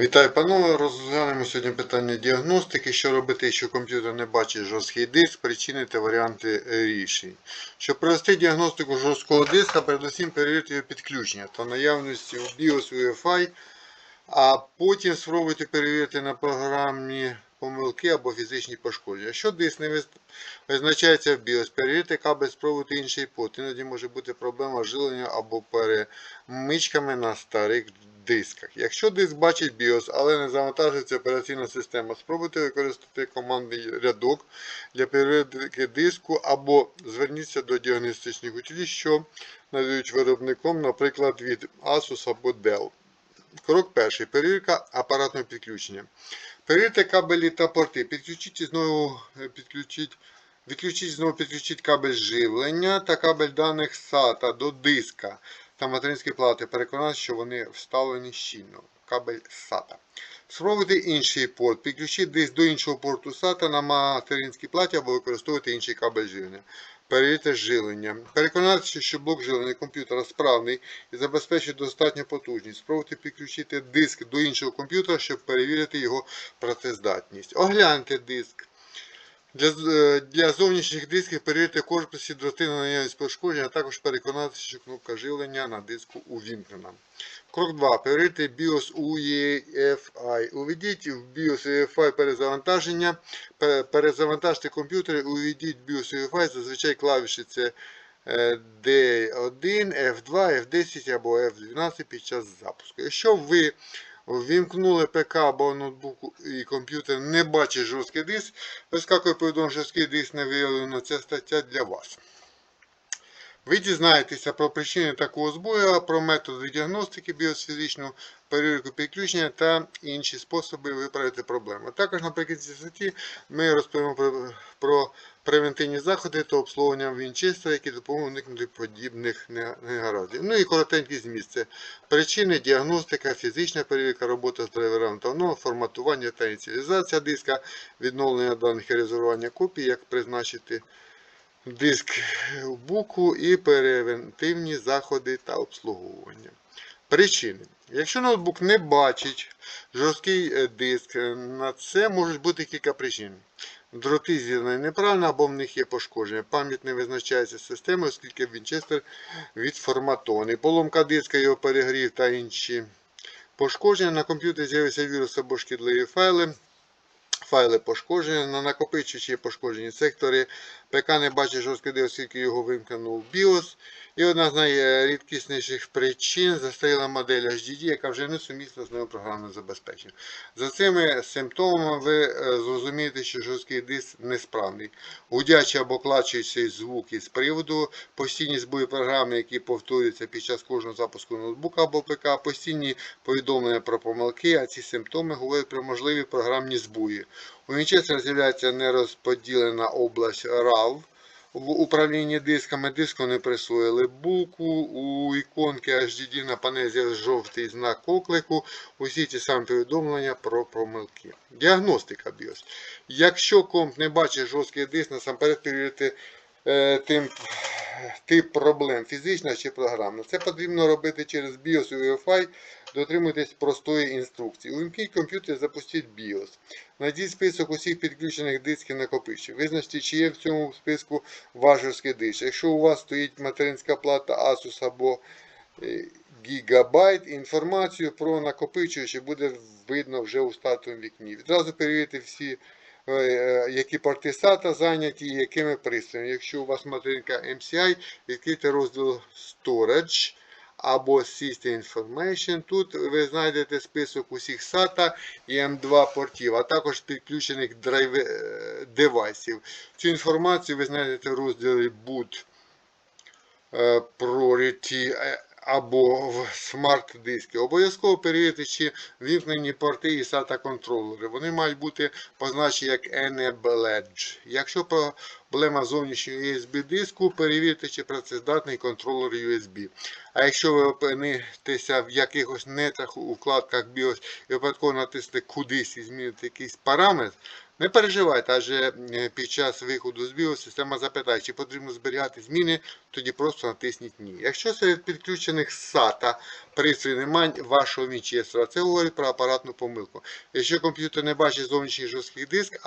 Вітаю, панове. Розглянемо сьогодні питання діагностики. Що робити, якщо комп'ютер не бачить жорсткий диск, причини та варіанти е, рішень. Щоб провести діагностику жорсткого диска, передусім перевірте його підключення та наявності в BIOS UEFI, а потім спробуйте перевірити на програмні помилки або фізичні пошкодження. Якщо диск не визначається в BIOS, перевірте кабель, спробуйте інший порт. Іноді може бути проблема жилення або перемичками на старих дисках. Якщо диск бачить BIOS, але не завантажується операційна система, спробуйте використати командний рядок для перевірки диску або зверніться до діагностичних утиль, що надають виробником, наприклад, від Asus або Dell. Крок перший. Перевірка апаратного підключення. Перевірте кабелі та порти. Підключіть і знову підключіть. Відключіть знову підключіть кабель живлення та кабель даних SATA до диска та материнської плати. Переконатися, що вони вставлені щільно. Кабель SATA. Спробуйте інший порт. Підключіть диск до іншого порту SATA на материнській платі або використовуйте інший кабель живлення. Перевірте живлення. Переконатися, що блок живлення комп'ютера справний і забезпечує достатню потужність. Спробуйте підключити диск до іншого комп'ютера, щоб перевірити його працездатність. Огляньте диск. Для, е, для зовнішніх дисків перевірте корпусі дроти на наявність пошкоджень, а також переконатися, що кнопка живлення на диску увімкнена. Крок 2. Перевірте BIOS UEFI. Уведіть в BIOS UEFI перезавантаження. Пе- Перезавантажте комп'ютер уведіть BIOS UEFI. Зазвичай клавіші це е, D1, F2, F10 або F12 під час запуску. Якщо ви Ввімкнули ПК або ноутбук і комп'ютер не бачить жорсткий диск. Вискакує повідомлення, жорсткий диск не виявлено. Ця стаття для вас. Ви дізнаєтеся про причини такого збою, про методи діагностики, біосфізичну перевірку підключення та інші способи виправити проблему. Також наприкінці статті ми розповімо про, про превентивні заходи та обслуговування Вінчестера, які допоможуть уникнути подібних негараздів. Ну і коротенький зміст. Це причини, діагностика, фізична перевірка, робота з драйверами та воно, форматування та ініціалізація диска, відновлення даних і резервування копій, як призначити диск буку і превентивні заходи та обслуговування. Причини. Якщо ноутбук не бачить жорсткий е, диск, е, на це можуть бути кілька причин. Дроти з'єднані неправильно або в них є пошкодження. Пам'ять не визначається системою, оскільки Вінчестер відформатований. Поломка диска, його перегрів та інші пошкодження. На комп'ютері з'явився вірус або шкідливі файли. Файли пошкоджені, на накопичувачі пошкоджені сектори. ПК не бачить жорсткий оскільки його вимкнув BIOS. І одна з найрідкісніших причин застаріла модель HDD, яка вже не сумісна з новим програмним забезпеченням. За цими симптомами ви е, зрозумієте, що жорсткий диск несправний. Гудячий або клачучий звук із приводу, постійні збої програми, які повторюються під час кожного запуску ноутбука або ПК, постійні повідомлення про помилки, а ці симптоми говорять про можливі програмні збої. У Вінчестера з'являється нерозподілена область RAL. в управлінні дисками диску не присвоїли букву. у іконки HDD на панелі жовтий знак оклику, усі ті самі повідомлення про помилки. Діагностика BIOS. Якщо комп не бачить жорсткий диск, насамперед перевірити тим, тип проблем, фізична чи програмна. Це потрібно робити через BIOS і UEFI, дотримуйтесь простої інструкції. Увімкніть комп'ютер, запустіть BIOS. Найдіть список усіх підключених дисків накопичів. Визначте, чи є в цьому списку ваш жорсткий диск. Якщо у вас стоїть материнська плата Asus або е, Gigabyte, інформацію про накопичувачі буде видно вже у стартовому вікні. Відразу перевірте всі, е, е, які порти SATA зайняті і якими пристроями. Якщо у вас материнка MCI, відкрийте розділ Storage або System Information. Тут ви знайдете список усіх SATA і M2 портів, а також підключених драйве- е, девайсів. Цю інформацію ви знайдете в розділі Boot е, Priority е, або в смарт-диски. Обов'язково перевірте, чи вімкнені порти і SATA контролери. Вони мають бути позначені як Enabled. Якщо проблема зовнішнього USB диску, перевірте, чи працездатний контролер USB. А якщо ви опинитеся в якихось нетрах у вкладках BIOS і випадково натиснете кудись і змінити якийсь параметр, не переживайте, адже е, під час виходу з BIOS система запитає, чи потрібно зберігати зміни, тоді просто натисніть Ні. Якщо серед підключених SATA пристрій немає вашого вінчестера. Це говорить про апаратну помилку. Якщо комп'ютер не бачить зовнішній жорсткий диск,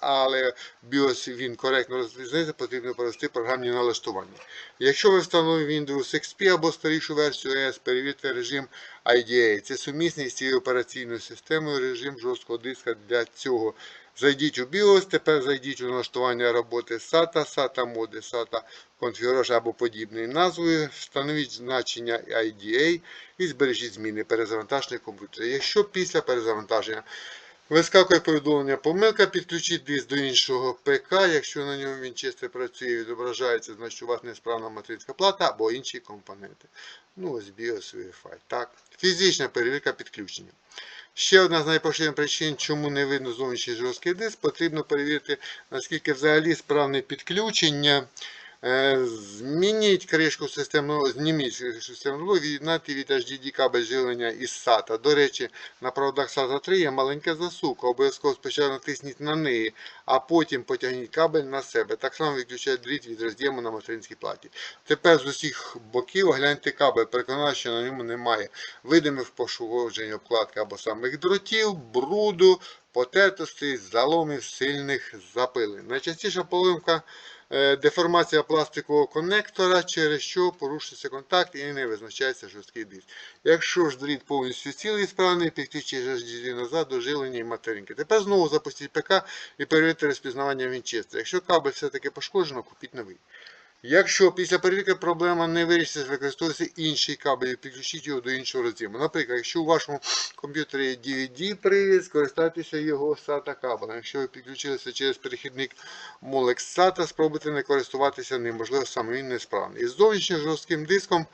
але BIOS він коректно розрізняється, потрібно провести програмні налаштування. Якщо ви встановили Windows XP або старішу версію OS, перевірте режим IDA. Це сумісний з цією операційною системою режим жорсткого диска для цього. Зайдіть у BIOS, тепер зайдіть у налаштування роботи SATA, SATA моди, SATA конфігураж або подібної назвою, встановіть значення IDA і збережіть зміни перезавантаження комп'ютера. Якщо після перезавантаження вискакує повідомлення помилка, підключіть диск до іншого ПК, якщо на ньому він чисто працює відображається, значить у вас несправна материнська плата або інші компоненти. Ну ось BIOS Wi-Fi. Так. Фізична перевірка підключення. Ще одна з найпоширених причин, чому не видно зовнішній жорсткий диск, потрібно перевірити, наскільки взагалі справне підключення. Е, Змініть кришку системного, зніміть кришку системного блоку, від'єднати від HDD кабель живлення із SATA. До речі, на проводах SATA 3 є маленька засувка. Обов'язково спочатку натисніть на неї, а потім потягніть кабель на себе. Так само виключайте дріт від роз'єму на материнській платі. Тепер з усіх боків огляньте кабель, переконайте, що на ньому немає видимих пошкоджень обкладки або самих дротів, бруду, потертостей, заломів, сильних запилень. Найчастіша поломка деформація пластикового коннектора, через що порушується контакт і не визначається жорсткий диск. Якщо ж дріт повністю цілий і справний, підключіть HDD назад до жилення і материнки. Тепер знову запустіть ПК і перевірте розпізнавання Вінчестера. Якщо кабель все-таки пошкоджено, купіть новий. Якщо після перевірки проблема не вирішиться, використовується інший кабель і підключіть його до іншого роз'єму. Наприклад, якщо у вашому комп'ютері є DVD-привід, скористайтеся його SATA кабелем. Якщо ви підключилися через перехідник Molex SATA, спробуйте не користуватися ним, можливо, саме він несправний. Із зовнішнім жорстким диском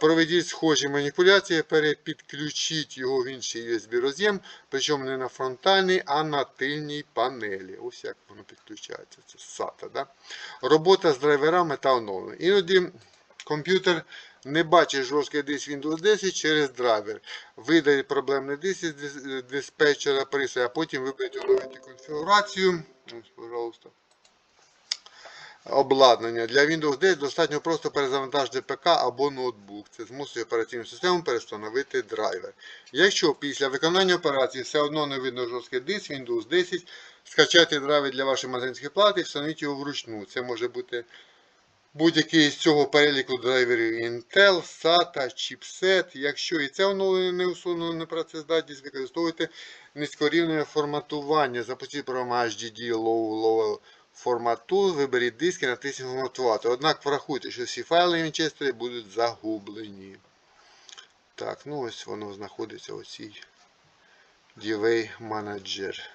проведіть схожі маніпуляції, перепідключіть його в інший USB роз'єм, причому не на фронтальній, а на тильній панелі. Ось як воно підключається. Це SATA. Да? Робота з драйверами та оновлення. Іноді комп'ютер не бачить жорсткий диск Windows 10 через драйвер. Видаліть проблемний диск із диспетчера пристрою, а потім виберіть оновити конфігурацію. Ось, пожалуйста. Обладнання. Для Windows 10 достатньо просто перезавантажити ПК або ноутбук. Це змусить операційну систему перестановити драйвер. Якщо після виконання операції все одно не видно жорсткий диск Windows 10, скачайте драйвер для вашої материнської плати і встановіть його вручну. Це може бути будь-який з цього переліку драйверів Intel, SATA, chipset. Якщо і це оновлення не усунено непрацездатність, використовуйте низькорівневе форматування. Запустіть програму HDD Low Level Tool, виберіть диск і натисніть форматувати. Однак врахуйте, що всі файли Вінчестері будуть загублені. Так, ну ось воно знаходиться у цій DV Manager.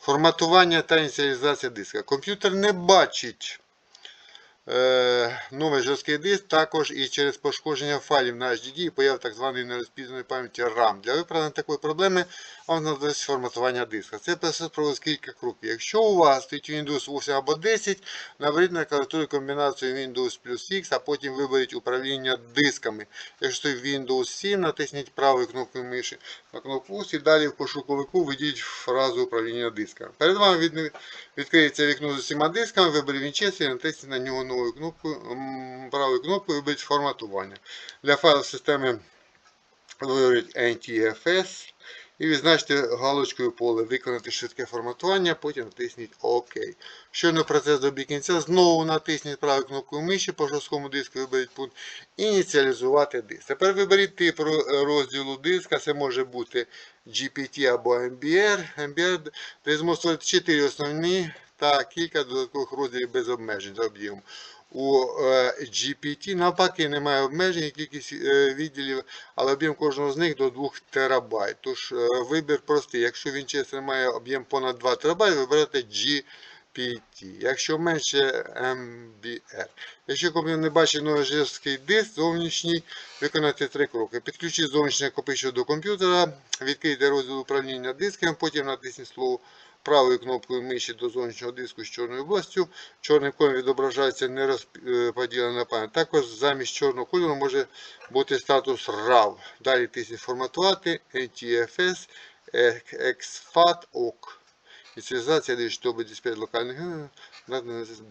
Форматування та ініціалізація диска. Комп'ютер не бачить новий жорсткий диск, також і через пошкодження файлів на HDD появ так званої нерозпізнаної пам'яті RAM. Для виправлення такої проблеми вам знадобиться форматування диска. Це процес проводить кілька кроків. Якщо у вас стоїть Windows 8 або 10, наберіть на клавіатурі комбінацію Windows плюс X, а потім виберіть управління дисками. Якщо стоїть Windows 7, натисніть правою кнопкою миші на кнопку і далі в пошуковику введіть фразу управління дисками. Перед вами від- відкриється вікно з усіма дисками, виберіть Winchester і натисніть на нього новою кнопкою, правою кнопкою виберіть форматування. Для файлів системи виберіть NTFS і відзначте галочкою поле виконати швидке форматування, потім натисніть ОК. Щойно процес добіг кінця, знову натисніть правою кнопкою миші по жорсткому диску, виберіть пункт ініціалізувати диск. Тепер виберіть тип ро- розділу диска, це може бути GPT або MBR. MBR де зможуть створити 4 основні та кілька додаткових розділів без обмежень за об'ємом. У е, GPT навпаки немає обмежень, кількість е, відділів, але об'єм кожного з них до 2 терабайт. Тож е, вибір простий. Якщо Winchester має об'єм понад 2 терабайт, вибирайте GPT. Якщо менше MBR. Якщо комп'ютер не бачить новий жорсткий диск зовнішній, виконайте три кроки. Підключіть зовнішнє накопичувач до комп'ютера, відкрийте розділ управління диском, потім натисніть слово правою кнопкою миші до зовнішнього диску з чорною областю. Чорним кольором відображається нерозподілена пам'ять. Також замість чорного кольору може бути статус RAW. Далі тисніть форматувати, NTFS, exFAT, OK. Ініціалізація, щоб дисплей локальних.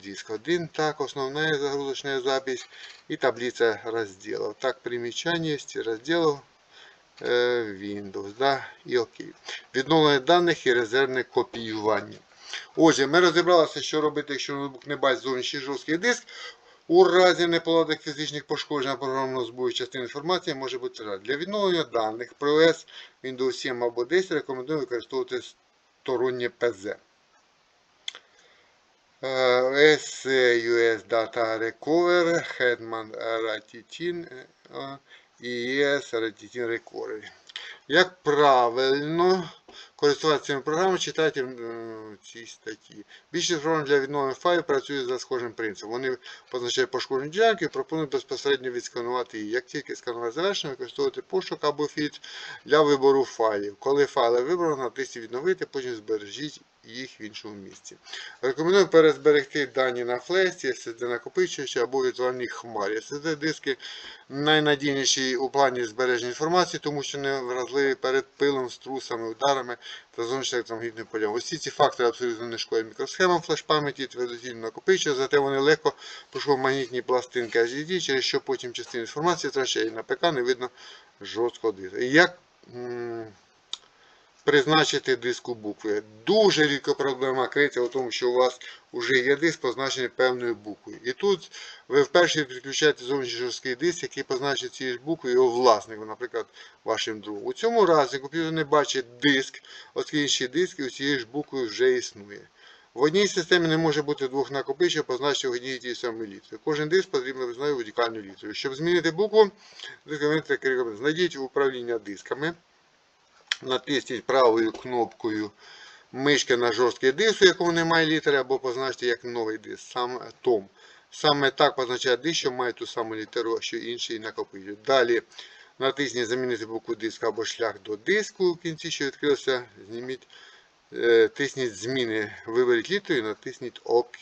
диск. Один, так, основная загрузочная запись и таблица разделов. Так, примечание есть разделов Windows, да, і окей. Відновлення даних і резервне копіювання. Отже, ми розібралися, що робити, якщо ноутбук не бачить зовнішній жорсткий диск. У разі неполадок фізичних пошкоджень програмного збою частини інформації може бути втрата. Для відновлення даних при ОС Windows 7 або 10 рекомендую використовувати стороннє ПЗ. Е, SUS Data Recover, Hetman Ratitin і ES Ratitin Recovery. Як правильно користуватися цими програмами, читайте в цій статті. Більшість програм для відновлення файлів працює за схожим принципом. Вони позначають пошкоджені ділянки і пропонують безпосередньо відсканувати її. Як тільки сканування завершено, використовувати пошук або фільтр для вибору файлів. Коли файли вибрано, натисніть відновити, потім збережіть їх в іншому місці. Рекомендую перезберегти дані на флешці, SSD накопичувачі або віртуальній хмарі. SSD диски найнадійніші у плані збереження інформації, тому що не вразливі перед пилом, струсами, ударами та зовнішнім електромагнітним полям. Усі ці фактори абсолютно не шкодять мікросхемам флеш-пам'яті, твердотільно накопичують, зате вони легко пошкодять магнітні пластинки HDD, через що потім частина інформації втрачає. На ПК не видно жорсткого диска. І як призначити диску букви? Дуже рідко проблема криється у тому, що у вас вже є диск позначений певною буквою. І тут ви вперше підключаєте зовнішній жорсткий диск, який позначить цією буквою його власник, наприклад, вашим другом. У цьому разі комп'ютер не бачить диск, оскільки інший диск і у цієї ж букви вже існує. В одній системі не може бути двох накопичень, позначених одній і тій самій літері. Кожен диск потрібно визнати унікальну літеру. Щоб змінити букву, знайдіть управління дисками, натисніть правою кнопкою мишки на жорсткий диск, у якому немає літери, або позначте як новий диск, сам том. Саме так позначає диск, що має ту саму літеру, що інший накопичує. Далі натисніть замінити букву диска або шлях до диску у кінці, що відкрився, зніміть, е, тисніть зміни, виберіть літеру і натисніть ОК.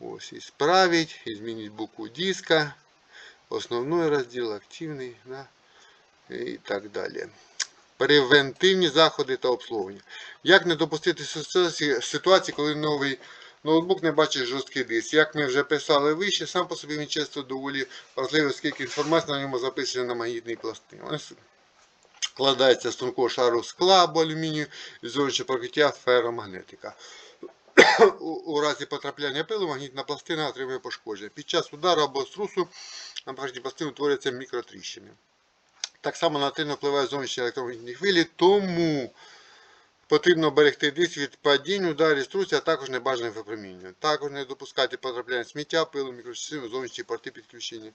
Ось і справіть, і змініть букву диска, основний розділ, активний да, і так далі. Превентивні заходи та обслуговування. Як не допустити ситуації- коли новий ноутбук не бачить жорсткий диск? Як ми вже писали вище, сам по собі він часто доволі вразливий, оскільки інформація на ньому записана на магнітній пластині. Складається з тонкого шару скла або алюмінію і зовнішнє покриття феромагнетика. У, разі потрапляння пилу магнітна пластина отримує пошкодження. Під час удару або струсу на магнітній пластині утворюються мікротріщини. Так само нативно впливають зовнішні електромагнітні хвилі, тому потрібно берегти диск від падінь, ударів, струсів, а також небажаних випромінювань. Також не допускати потрапляння сміття, пилу, мікрочастин, у зовнішні порти підключення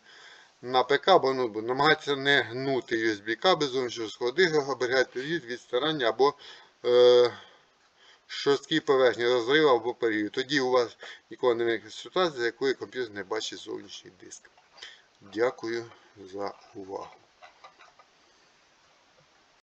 на ПК або ноутбук. Намагайтеся не гнути USB кабель зовнішнього сходи, оберігайте їх від старання або е, шорсткі поверхні, розриву або перію. Тоді у вас ніколи не виникне ситуація, за якої комп'ютер не бачить зовнішній диск. Дякую за увагу.